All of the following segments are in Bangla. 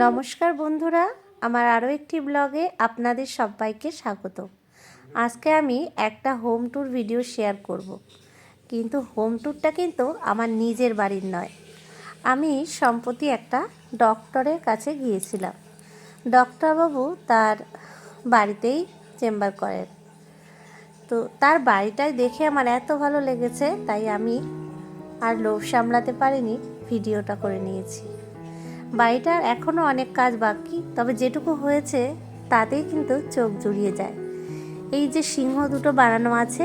নমস্কার বন্ধুরা, আমার আরও একটি ব্লগে আপনাদের সবাইকে স্বাগত। আজকে আমি একটা হোম ট্যুর ভিডিও শেয়ার করব। কিন্তু হোম ট্যুরটা কিন্তু আমার নিজের বাড়ির নয়। আমি সম্প্রতি একটা ডক্টরের কাছে গিয়েছিলাম। ডক্টরবাবু তার বাড়িতেই চেম্বার করেন। তো তার বাড়িটাই দেখে আমার এত ভালো লেগেছে, তাই আমি আর লোভ সামলাতে পারিনি ভিডিওটা করে নিয়েছি। বাড়িটার এখনও অনেক কাজ বাকি, তবে যেটুকু হয়েছে তাতেই কিন্তু চোখ জুড়িয়ে যায়। এই যে সিংহ দুটো বানানো আছে,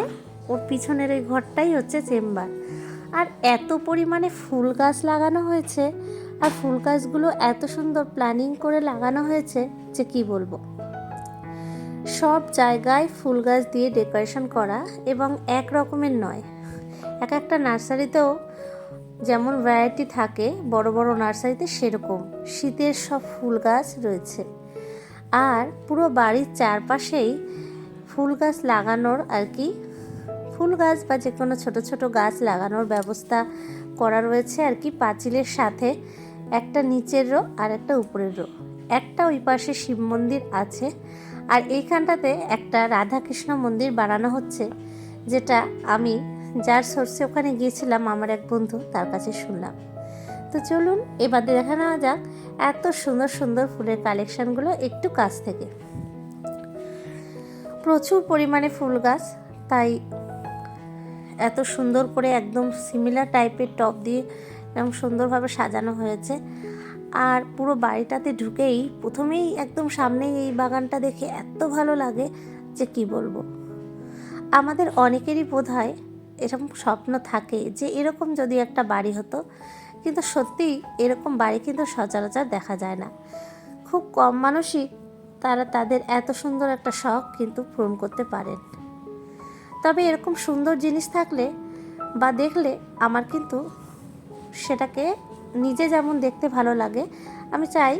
ওর পিছনের ওই ঘরটাই হচ্ছে চেম্বার। আর এত পরিমাণে ফুল গাছ লাগানো হয়েছে, আর ফুল গাছগুলো এত সুন্দর প্ল্যানিং করে লাগানো হয়েছে যে কি বলব? সব জায়গায় ফুল গাছ দিয়ে ডেকোরেশন করা এবং এক রকমের নয়। এক একটা নার্সারিতেও যেমন ভ্যারাইটি থাকে, বড় বড় নার্সারিতে সেরকম। শীতের সব ফুল গাছ রয়েছে। আর পুরো বাড়ির চারপাশেই ফুল গাছ লাগানোর আর কি, ফুল গাছ বা যে কোনো ছোটো ছোটো গাছ লাগানোর ব্যবস্থা করা রয়েছে আর কি পাঁচিলের সাথে। একটা নিচের রো আর একটা উপরের রো। একটা ওই পাশে শিব মন্দির আছে আর এইখানটাতে একটা রাধাকৃষ্ণ মন্দির বানানো হচ্ছে, যেটা আমি যার সোর্সে ওখানে গিয়েছিলাম, আমার এক বন্ধু, তার কাছে শুনলাম। তো চলুন, এবার দেখা নেওয়া যাক এত সুন্দর সুন্দর ফুলের কালেকশানগুলো একটু কাছ থেকে। প্রচুর পরিমাণে ফুল গাছ, তাই এত সুন্দর করে একদম সিমিলার টাইপের টপ দিয়ে এবং সুন্দরভাবে সাজানো হয়েছে। আর পুরো বাড়িটাতে ঢুকেই প্রথমেই একদম সামনেই এই বাগানটা দেখে এত ভালো লাগে যে কি বলব। আমাদের অনেকেরই বোধ হয় এরকম স্বপ্ন থাকে যে এরকম যদি একটা বাড়ি হতো, কিন্তু সত্যিই এরকম বাড়ি কিন্তু সচরাচর দেখা যায় না। খুব কম মানুষই তারা তাদের এত সুন্দর একটা শখ কিন্তু পূরণ করতে পারেন। তবে এরকম সুন্দর জিনিস থাকলে বা দেখলে আমার কিন্তু সেটাকে নিজে যেমন দেখতে ভালো লাগে, আমি চাই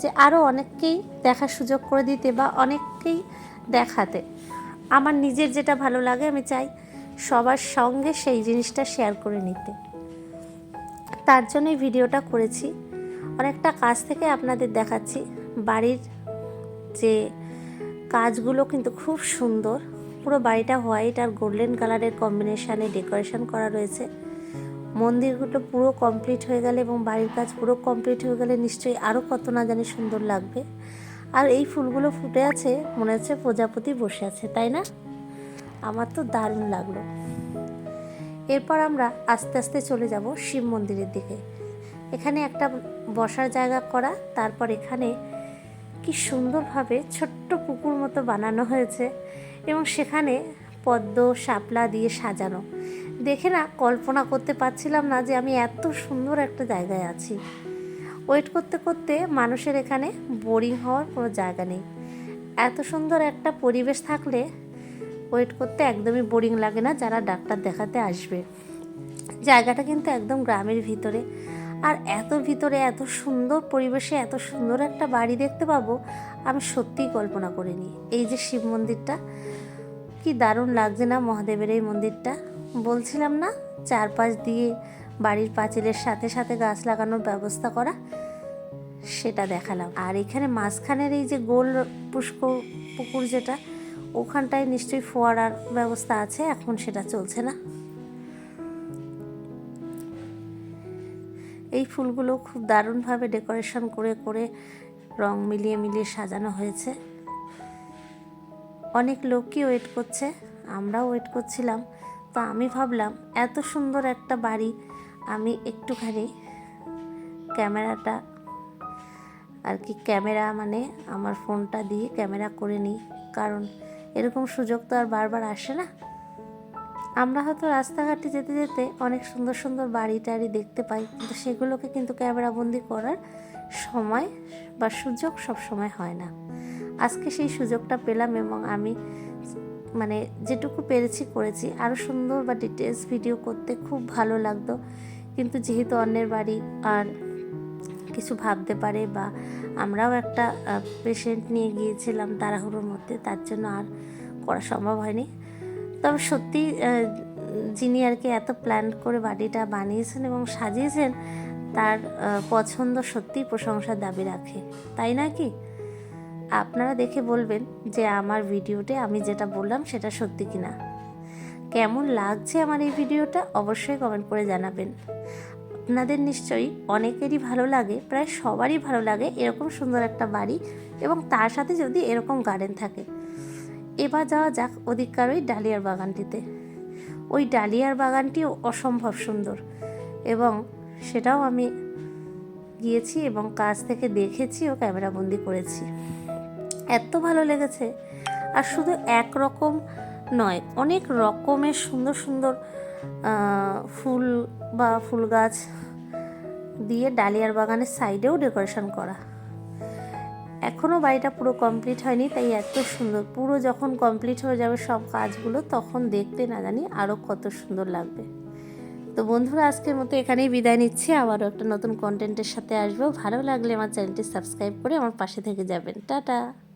যে আরও অনেককেই দেখার সুযোগ করে দিতে বা অনেককেই দেখাতে। আমার নিজের যেটা ভালো লাগে আমি চাই সবার সঙ্গে সেই জিনিসটা শেয়ার করে নিতে। তার জন্যই ভিডিওটা করেছি। অনেকটা কাজ থেকে আপনাদের দেখাচ্ছি। বাড়ির যে কাজগুলো কিন্তু খুব সুন্দর। পুরো বাড়িটা হোয়াইট আর গোল্ডেন কালারের কম্বিনেশানে ডেকোরেশন করা রয়েছে। মন্দিরগুলো পুরো কমপ্লিট হয়ে গেলে এবং বাড়ির কাজ পুরো কমপ্লিট হয়ে গেলে নিশ্চয়ই আরও কত না জানি সুন্দর লাগবে। আর এই ফুলগুলো ফুটে আছে, মনে হচ্ছে প্রজাপতি বসে আছে, তাই না? আমার তো দারুণ লাগল। এরপর আমরা আস্তে আস্তে চলে যাব শিব মন্দিরের দিকে। এখানে একটা বসার জায়গা করা, তারপর এখানে কি সুন্দরভাবে ছোট্ট পুকুর মতো বানানো হয়েছে এবং সেখানে পদ্ম, শাপলা দিয়ে সাজানো। দেখে না কল্পনা করতে পারছিলাম না যে আমি এত সুন্দর একটা জায়গায় আছি। ওয়েট করতে করতে মানুষের এখানে বোরিং হওয়ার কোনো জায়গা নেই। এত সুন্দর একটা পরিবেশ থাকলে ওয়েট করতে একদমই বোরিং লাগে না যারা ডাক্তার দেখাতে আসবে। জায়গাটা কিন্তু একদম গ্রামের ভিতরে। আর এত ভিতরে এত সুন্দর পরিবেশে এত সুন্দর একটা বাড়ি দেখতে পাবো, আমি সত্যিই কল্পনা করিনি। এই যে শিব মন্দিরটা, কি দারুণ লাগছে না মহাদেবের এই মন্দিরটা? বলছিলাম না, চারপাশ দিয়ে বাড়ির পাঁচিলের সাথে সাথে গাছ লাগানোর ব্যবস্থা করা, সেটা দেখালাম। আর এখানে মাঝখানের এই যে গোল পুষ্কর পুকুর যেটা ওখানটায় নিশ্চয়ই ফোয়ারার ব্যবস্থা আছে, এখন সেটা চলছে না। এই ফুলগুলো খুব দারুণভাবে ডেকোরেশন করে করে রং মিলিয়ে মিলিয়ে সাজানো হয়েছে। অনেক লোকই ওয়েট করছে, আমরাও ওয়েট করছিলাম। তো আমি ভাবলাম, এত সুন্দর একটা বাড়ি, আমি একটুখানি ক্যামেরাটা, আর কি ক্যামেরা মানে আমার ফোনটা দিয়ে ক্যামেরা করে নিই। কারণ এরকম সুযোগ তো আর বারবার আসে না। আমরা হয়তো রাস্তাঘাটে যেতে যেতে অনেক সুন্দর সুন্দর বাড়ি টাড়ি দেখতে পাই, কিন্তু সেগুলোকে কিন্তু ক্যামেরাবন্দি করার সময় বা সুযোগ সব সময় হয় না। আজকে সেই সুযোগটা পেলাম এবং আমি মানে যেটুকু পেরেছি করেছি। আরও সুন্দর বা ডিটেলস ভিডিও করতে খুব ভালো লাগতো। কিন্তু যেহেতু অন্যের বাড়ি আর কিছু ভাবতে পারে বা আমরাও একটা পেশেন্ট নিয়ে গিয়েছিলাম তাড়াহুড়োর মধ্যে, তার জন্য আর করা সম্ভব হয়নি। তবে সত্যি যিনি আর কি এত প্ল্যান করে বাড়িটা বানিয়েছেন এবং সাজিয়েছেন, তার পছন্দ সত্যিই প্রশংসার দাবি রাখে। তাই না কি? আপনারা দেখে বলবেন যে আমার ভিডিওতে আমি যেটা বললাম সেটা সত্যি কিনা। কেমন লাগছে আমার এই ভিডিওটা অবশ্যই কমেন্ট করে জানাবেন। আপনাদের নিশ্চয়ই অনেকেরই ভালো লাগে, প্রায় সবারই ভালো লাগে এরকম সুন্দর একটা বাড়ি এবং তার সাথে যদি এরকম গার্ডেন থাকে। এবার যাওয়া যাক ওদিককার ওই ডালিয়ার বাগানটিতে। ওই ডালিয়ার বাগানটিও অসম্ভব সুন্দর এবং সেটাও আমি গিয়েছি এবং কাছ থেকে দেখেছি ও ক্যামেরাবন্দি করেছি। এত ভালো লেগেছে। আর শুধু এক রকম নয়, অনেক রকমের সুন্দর সুন্দর ফুল বা ফুল গাছ দিয়ে ডালিয়ার বাগানের সাইডেও ডেকোরেশন করা। এখনও বাড়িটা পুরো কমপ্লিট হয়নি, তাই এত সুন্দর। পুরো যখন কমপ্লিট হয়ে যাবে সব কাজগুলো, তখন দেখতে না জানি আরও কত সুন্দর লাগবে। তো বন্ধুরা, আজকের মতো এখানেই বিদায় নিচ্ছি। আবারও একটা নতুন কন্টেন্টের সাথে আসব। ভালো লাগলে আমার চ্যানেলটি সাবস্ক্রাইব করে আমার পাশে থেকে যাবেন। টাটা!